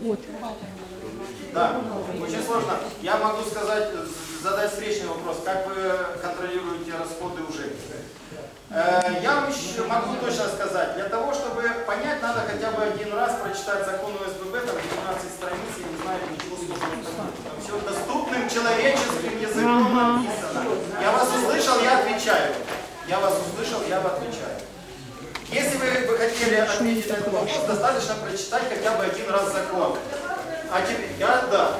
Вот. Да, очень сложно. Я могу сказать, задать встречный вопрос. Как вы контролируете расходы уже? Э, Я вам еще могу точно сказать, для того, чтобы понять, надо хотя бы один раз прочитать закон ОСББ, там 19 страниц, я не знаю, ничего сложного там все доступным человеческим языком написано. Я вас услышал, я отвечаю. Я вас услышал, я отвечаю. Ответить на этот вопрос, достаточно прочитать хотя бы один раз закон. А теперь, я, да.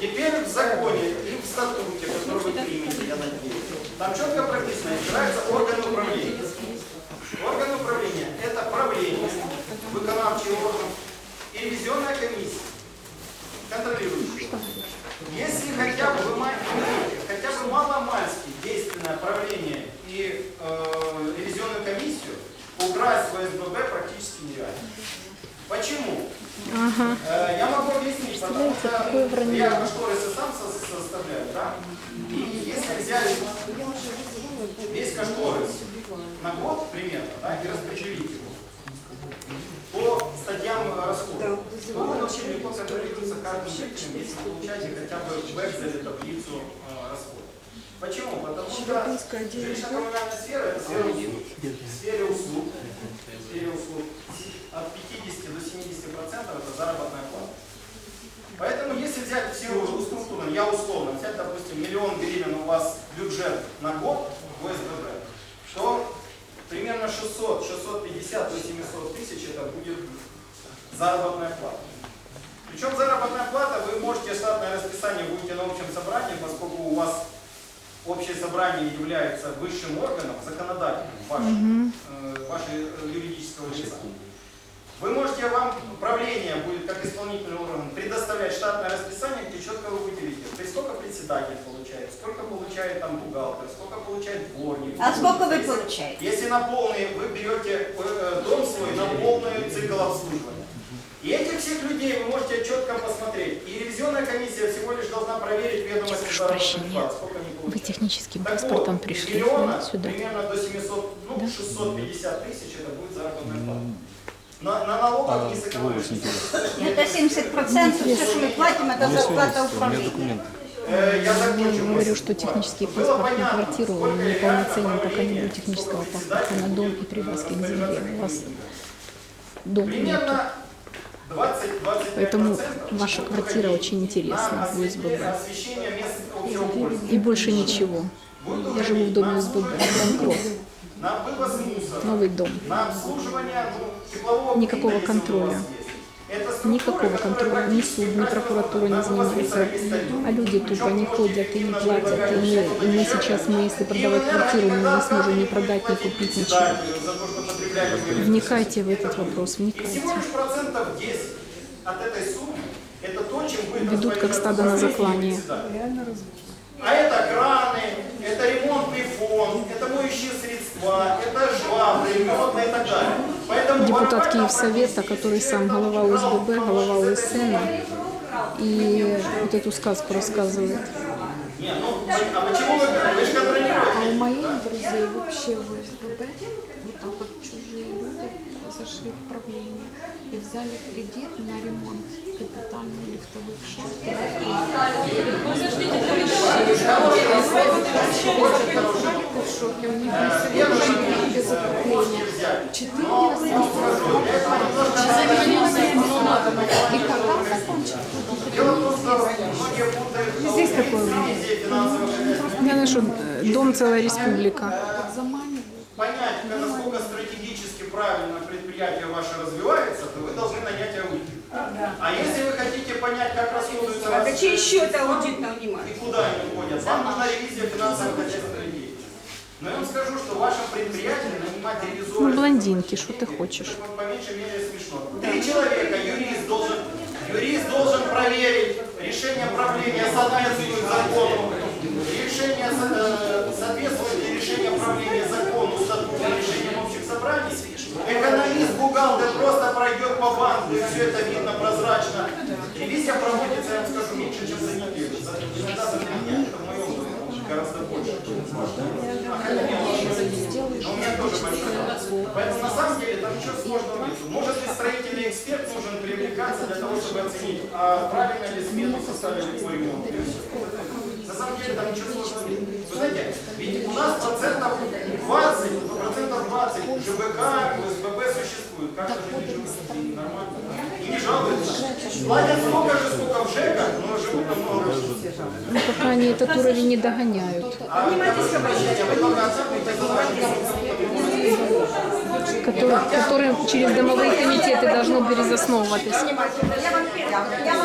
Теперь в законе и в статуте, который вы примете, я надеюсь, там четко прописано, избирается орган управления. Орган управления – это правление, виконавчий орган и ревизионная комиссия, контролирующая. Если хотя бы, вы имеете хотя бы маломальски действенное правление и э, ревизионную комиссию, украсть в СББ практически нереально. Почему? Ага. Э, Я могу объяснить, потому что я кошторисы сам со- составляю, да? И если взять весь кошторис на год примерно, да, и распределить его по статьям расходов, то он очень легко контролируется каждым жителем, если получаете хотя бы в Excel таблицу э, сфера услуг. В сфере услуг, в сфере услуг от 50 до 70 процентов это заработная плата. Поэтому если взять в силу структуру, я условно взять, допустим, миллион гривен у вас бюджет на год в СББ, то примерно 600, 650 до 700 тысяч это будет заработная плата. Причем заработная плата, вы можете штатное расписание будете на общем собрании, поскольку у вас общее собрание является высшим органом, законодательным вашим, э, вашей э, юридического лица. Вы можете, вам правление будет как исполнительный орган предоставлять штатное расписание, где четко вы будете видеть, то есть сколько председатель получает, сколько получает там бухгалтер, сколько получает дворник. А сколько вы Если- получаете? Если на полный, вы берете э, дом свой на полный цикл обслуживания. И этих всех людей вы можете четко посмотреть. И ревизионная комиссия всего лишь должна проверить ведомости Прошу заработных плат, Вы техническим паспортом пришли миллиона, сюда. примерно до 700, ну, Да. 650 тысяч это будет заработная плата. На, на налогах не сэкономишь. Это 70% все, что мы платим, это зарплата управления. Э, Я закончу. Я говорю, что технический Было паспорт на квартиру сколько неполноценен, пока не будет технического паспорта на дом и привязки к земле. У вас дом нет. Примерно 20-25%. Поэтому ваша квартира очень интересна на в УСББ. И больше ничего. Я живу в доме УСББ, банкрот, новый дом. Никакого контроля. Никакого контроля, ни суд, ни прокуратура не занимается. А люди тупо не ходят и не платят. И мы, и мы сейчас, мы если продавать квартиру, мы не сможем ни продать, ни купить ничего. Вникайте в этот вопрос, И всего вникайте. лишь процентов 10 от этой суммы это то, чем будет Ведут как стадо на заклание. А это краны, это ремонтный фонд, это моющие средства, это жвабры, и так далее. Поэтому Депутат Киевсовета, который сам голова УСББ, голова УСН, и вот эту сказку рассказывает. Не, ну, а почему вы, вы же контролируете? А у моих друзей вообще в СББ так вот чужие люди зашли в правление и взяли кредит на ремонт капитальных лифтовых шахт. в шоке, у них день без отопления. Четыре И когда путают Здесь такое было. Я ношу э, дом целая республика. Заманивают. понять, правильно предприятие ваше развивается, то вы должны нанять аудит. А если вы хотите понять, как расходуются А ваши какие еще это средства аудит и куда они уходят, вам нужна ревизия финансового хозяйственной деятельности. Но я вам скажу, что в вашем предприятии нанимать ревизора... Ну, блондинки, что ты хочешь? Это по меньшей мере смешно. Три человека, юрист должен, юрист должен проверить решение правления соответствует закону, решение э, соответствует ли решение правления закону, и все это видно прозрачно. Ревизия проводится, я вам скажу, меньше, чем за неделю. За- Иногда за три. Это в моем опыте гораздо больше. А хотя нет, Но у меня тоже большой. Поэтому на самом деле там ничего сложного нет. Может ли строительный эксперт нужен привлекаться для того, чтобы оценить, а правильно ли смету составили по ремонту. На самом деле там ничего сложного нет. Вы знаете, ведь у нас процентов 20, ну, процентов 20 ЖБК, СББ существует. Как же не живут? Нормально. И не жалуются. Платят столько же, сколько в ЖЭКах, но живут намного лучше. Ну, пока они этот уровень не догоняют, оцениваете, который, который через домовые комитеты должно перезасновываться.